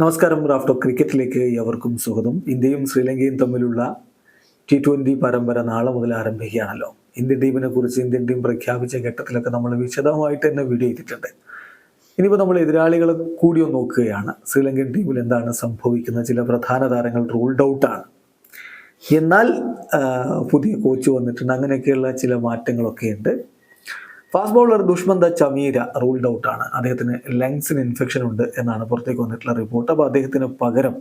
നമസ്കാരം റാഫ്റ്റോ ക്രിക്കറ്റിലേക്ക് എവർക്കും സ്വാഗതം. ഇന്ത്യയും ശ്രീലങ്കയും തമ്മിലുള്ള ടി ട്വന്റി പരമ്പര നാളെ മുതൽ ആരംഭിക്കുകയാണല്ലോ. ഇന്ത്യൻ ടീമിനെ കുറിച്ച് ഇന്ത്യൻ ടീം പ്രഖ്യാപിച്ച ഘട്ടത്തിലൊക്കെ നമ്മൾ വിശദമായിട്ട് തന്നെ വീഡിയോ ചെയ്തിട്ടുണ്ട്. ഇനിയിപ്പോൾ നമ്മൾ എതിരാളികളെ കൂടി ഒന്ന് നോക്കുകയാണ്. ശ്രീലങ്കൻ ടീമിൽ എന്താണ് സംഭവിക്കുന്നത്? ചില പ്രധാന താരങ്ങൾ റൂൾഡ് ഔട്ടാണ് എന്നാൽ പുതിയ കോച്ച് വന്നിട്ടുണ്ട്. അങ്ങനെയൊക്കെയുള്ള ചില മാറ്റങ്ങളൊക്കെ ഉണ്ട്. Fast bowler Dushmantha Chameera ruled ഔട്ടാണ് അദ്ദേഹത്തിന് ലങ്സിന് ഇൻഫെക്ഷൻ ഉണ്ട് എന്നാണ് പുറത്തേക്ക് വന്നിട്ടുള്ള റിപ്പോർട്ട് അപ്പോൾ അദ്ദേഹത്തിന് പകരം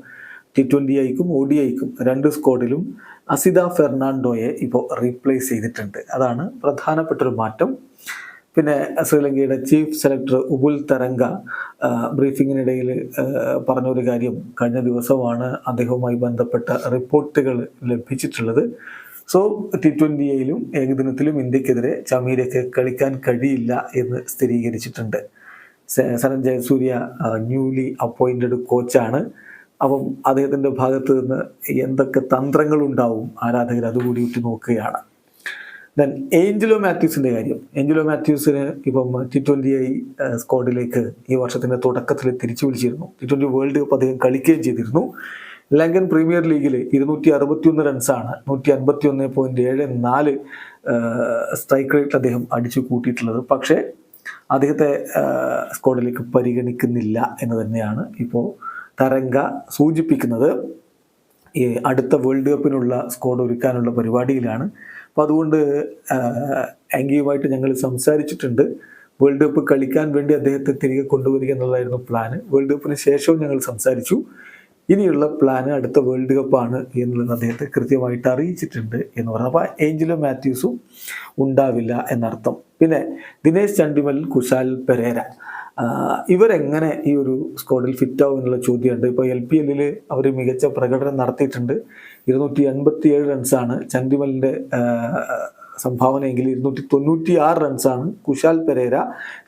ടി ട്വന്റി ഐക്കും ഒ ഡി ഐക്കും രണ്ട് സ്കോഡിലും അസിത ഫെർണാണ്ടോയെ ഇപ്പോൾ റീപ്ലേസ് ചെയ്തിട്ടുണ്ട്. അതാണ് പ്രധാനപ്പെട്ടൊരു മാറ്റം. പിന്നെ ശ്രീലങ്കയുടെ ചീഫ് സെലക്ടർ ഉബുൽ തരംഗ ബ്രീഫിങ്ങിനിടയിൽ പറഞ്ഞൊരു കാര്യം കഴിഞ്ഞ ദിവസമാണ് അദ്ദേഹവുമായി ബന്ധപ്പെട്ട റിപ്പോർട്ടുകൾ ലഭിച്ചിട്ടുള്ളത്. സോ ടി ട്വന്റിയിലും ഏകദിനത്തിലും ഇന്ത്യക്കെതിരെ ചമീരയ്ക്ക് കളിക്കാൻ കഴിയില്ല എന്ന് സ്ഥിരീകരിച്ചിട്ടുണ്ട്. സനഞ്ജയ സൂര്യ ന്യൂലി അപ്പോയിന്റഡ് കോച്ചാണ് അപ്പം അദ്ദേഹത്തിന്റെ ഭാഗത്ത് നിന്ന് എന്തൊക്കെ തന്ത്രങ്ങളുണ്ടാവും ആരാധകർ അതുകൂടി ഇട്ട് നോക്കുകയാണ്. ദെൻ ഏഞ്ചലോ മാത്യൂസിന്റെ കാര്യം. ഏഞ്ചലോ മാത്യൂസിന് ഇപ്പം ടി ട്വന്റി ഐ സ്ക്വാഡിലേക്ക് ഈ വർഷത്തിന്റെ തുടക്കത്തിൽ തിരിച്ചു വിളിച്ചിരുന്നു. ടി ട്വന്റി വേൾഡ് കപ്പ് അദ്ദേഹം കളിക്കുകയും ചെയ്തിരുന്നു. ലങ്കൻ പ്രീമിയർ ലീഗിൽ ഇരുന്നൂറ്റി അറുപത്തിയൊന്ന് റൺസാണ്. നൂറ്റി അൻപത്തി ഒന്ന് പോയിന്റ് ഏഴ് നാല് സ്ട്രൈക്ക് റേറ്റ് അദ്ദേഹം അടിച്ചു കൂട്ടിയിട്ടുള്ളത്. പക്ഷേ അദ്ദേഹത്തെ സ്ക്വാഡിലേക്ക് പരിഗണിക്കുന്നില്ല എന്ന് തന്നെയാണ് ഇപ്പോൾ തരംഗ സൂചിപ്പിക്കുന്നത്. ഈ അടുത്ത വേൾഡ് കപ്പിനുള്ള സ്ക്വാഡ് ഒരുക്കാനുള്ള പരിപാടിയിലാണ്. അപ്പോൾ അതുകൊണ്ട് ആങ്കിയുമായിട്ട് ഞങ്ങൾ സംസാരിച്ചിട്ടുണ്ട്. വേൾഡ് കപ്പ് കളിക്കാൻ വേണ്ടി അദ്ദേഹത്തെ തിരികെ കൊണ്ടുവരിക എന്നുള്ളതായിരുന്നു പ്ലാന് വേൾഡ് കപ്പിന് ശേഷവും ഞങ്ങൾ സംസാരിച്ചു. ഇനിയുള്ള പ്ലാൻ അടുത്ത വേൾഡ് കപ്പാണ് എന്നുള്ളത് അദ്ദേഹത്തെ കൃത്യമായിട്ട് അറിയിച്ചിട്ടുണ്ട് എന്ന് പറഞ്ഞു. അപ്പോൾ ഏഞ്ചലോ മാത്യൂസും ഉണ്ടാവില്ല എന്നർത്ഥം. പിന്നെ ദിനേശ് ചണ്ടിമൽ കുശാൽ പെരേര. ഇവരെങ്ങനെ ഈ ഒരു സ്ക്വാഡിൽ ഫിറ്റ് ആവും എന്നുള്ള ചോദ്യമുണ്ട്. ഇപ്പോൾ എൽ പി എല്ലിൽ അവർ മികച്ച പ്രകടനം നടത്തിയിട്ടുണ്ട്. ഇരുന്നൂറ്റി എൺപത്തി ഏഴ് റൺസാണ് ചണ്ടിമലിന്റെ സംഭാവനയെങ്കിൽ ഇരുന്നൂറ്റി തൊണ്ണൂറ്റി ആറ് റൺസാണ് കുശാൽ പെരേര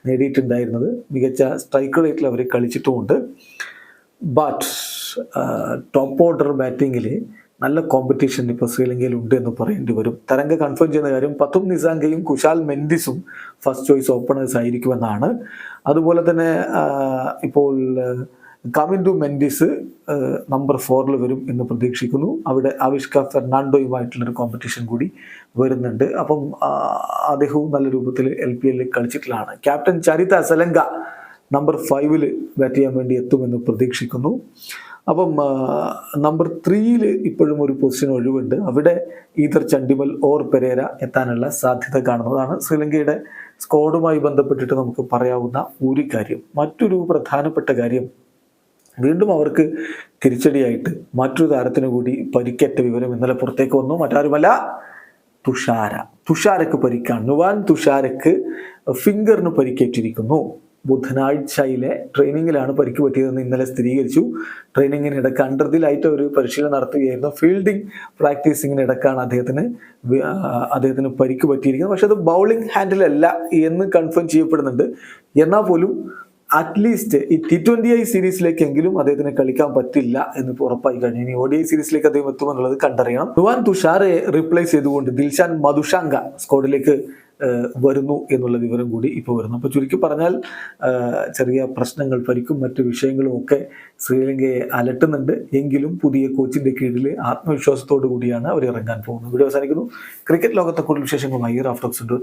നേടിയിട്ടുണ്ടായിരുന്നത്. മികച്ച സ്ട്രൈക്ക് റേറ്റിൽ അവർ കളിച്ചിട്ടുമുണ്ട്. ബട്ട് ടോപ്പ് ഓർഡർ ബാറ്റിങ്ങിൽ നല്ല കോമ്പറ്റീഷൻ ഇപ്പോൾ ശ്രീലങ്കയിൽ ഉണ്ട് എന്ന് പറയേണ്ടി വരും. തരംഗ കൺഫേം ചെയ്യുന്ന കാര്യം പത്തും നിസാങ്കയും കുശാൽ മെൻഡിസും ഫസ്റ്റ് ചോയ്സ് ഓപ്പണേഴ്സ് ആയിരിക്കുമെന്നാണ്. അതുപോലെ തന്നെ ഇപ്പോൾ കമിൻഡു മെൻഡിസ് നമ്പർ ഫോറിൽ വരും എന്ന് പ്രതീക്ഷിക്കുന്നു. അവിടെ ആവിഷ്ക ഫെർണാണ്ടോയുമായിട്ടുള്ളൊരു കോമ്പറ്റീഷൻ കൂടി വരുന്നുണ്ട്. അപ്പം അദ്ദേഹവും നല്ല രൂപത്തിൽ എൽ പി എല്ലിൽ കളിച്ചിട്ടുള്ളതാണ്. ക്യാപ്റ്റൻ ചരിത സലങ്ക നമ്പർ ഫൈവിൽ ബാറ്റ് ചെയ്യാൻ വേണ്ടി എത്തുമെന്ന് പ്രതീക്ഷിക്കുന്നു. അപ്പം നമ്പർ ത്രീയിൽ ഇപ്പോഴും ഒരു പൊസിഷൻ ഒഴിവുണ്ട്. അവിടെ ഈതർ ചണ്ടിമൽ ഓർ പെരേര എത്താനുള്ള സാധ്യത കാണുന്നതാണ്. ശ്രീലങ്കയുടെ സ്ക്വാഡുമായി ബന്ധപ്പെട്ടിട്ട് നമുക്ക് പറയാവുന്ന ഒരു കാര്യം. മറ്റൊരു പ്രധാനപ്പെട്ട കാര്യം വീണ്ടും അവർക്ക് തിരിച്ചടിയായിട്ട് മറ്റൊരു താരത്തിന് കൂടി പരിക്കേറ്റ വിവരം ഇന്നലെ പുറത്തേക്ക് വന്നു. മറ്റാരുമല്ല തുഷാര. തുഷാരക്ക് പരിക്കാണ്. നുവാൻ തുഷാരക്ക് ഫിംഗറിന് പരിക്കേറ്റിരിക്കുന്നു. ബുധനാഴ്ചയിലെ ട്രെയിനിങ്ങിലാണ് പരിക്ക് പറ്റിയതെന്ന് ഇന്നലെ സ്ഥിരീകരിച്ചു. ട്രെയിനിങ്ങിനിടക്ക് അണ്ടർതിലായിട്ട് ഒരു പരിശീലനം നടത്തുകയായിരുന്നു. ഫീൽഡിംഗ് പ്രാക്ടീസിങ്ങിനിടക്കാണ് അദ്ദേഹത്തിന് അദ്ദേഹത്തിന് പരിക്ക് പറ്റിയിരിക്കുന്നത്. പക്ഷെ അത് ബൗളിംഗ് ഹാൻഡിലല്ല എന്ന് കൺഫേം ചെയ്യപ്പെടുന്നുണ്ട്. എന്നാൽ പോലും അറ്റ്ലീസ്റ്റ് ഈ ടി ട്വന്റി ഐ സീരീസിലേക്കെങ്കിലും അദ്ദേഹത്തിന് കളിക്കാൻ പറ്റില്ല എന്ന് ഉറപ്പായി കഴിഞ്ഞു. ഇനി ഒ ഡി ഐ സീരീസിലേക്ക് അദ്ദേഹം എത്തുമെന്നുള്ളത് കണ്ടറിയണം. നുവാൻ തുഷാറെ റീപ്ലേസ് ചെയ്തുകൊണ്ട് ദിൽഷാൻ മധുഷാങ്ക സ്ക്വാഡിലേക്ക് ഏഹ്, വരുന്നു എന്നുള്ള വിവരം കൂടി ഇപ്പോൾ വരുന്നു. അപ്പോൾ ചുരുക്കി പറഞ്ഞാൽ ചെറിയ പ്രശ്നങ്ങൾ പരിക്കും മറ്റു വിഷയങ്ങളും ഒക്കെ ശ്രീലങ്കയെ അലട്ടുന്നുണ്ട്. എങ്കിലും പുതിയ കോച്ചിന്റെ കീഴിൽ ആത്മവിശ്വാസത്തോടു കൂടിയാണ് അവർ ഇറങ്ങാൻ പോകുന്നത്. ഇവിടെ അവസാനിക്കുന്നു. ക്രിക്കറ്റ് ലോകത്തെ കൂടുതൽ വിശേഷങ്ങളുമായി റാഫ്റ്റോക്സ് ഉണ്ട്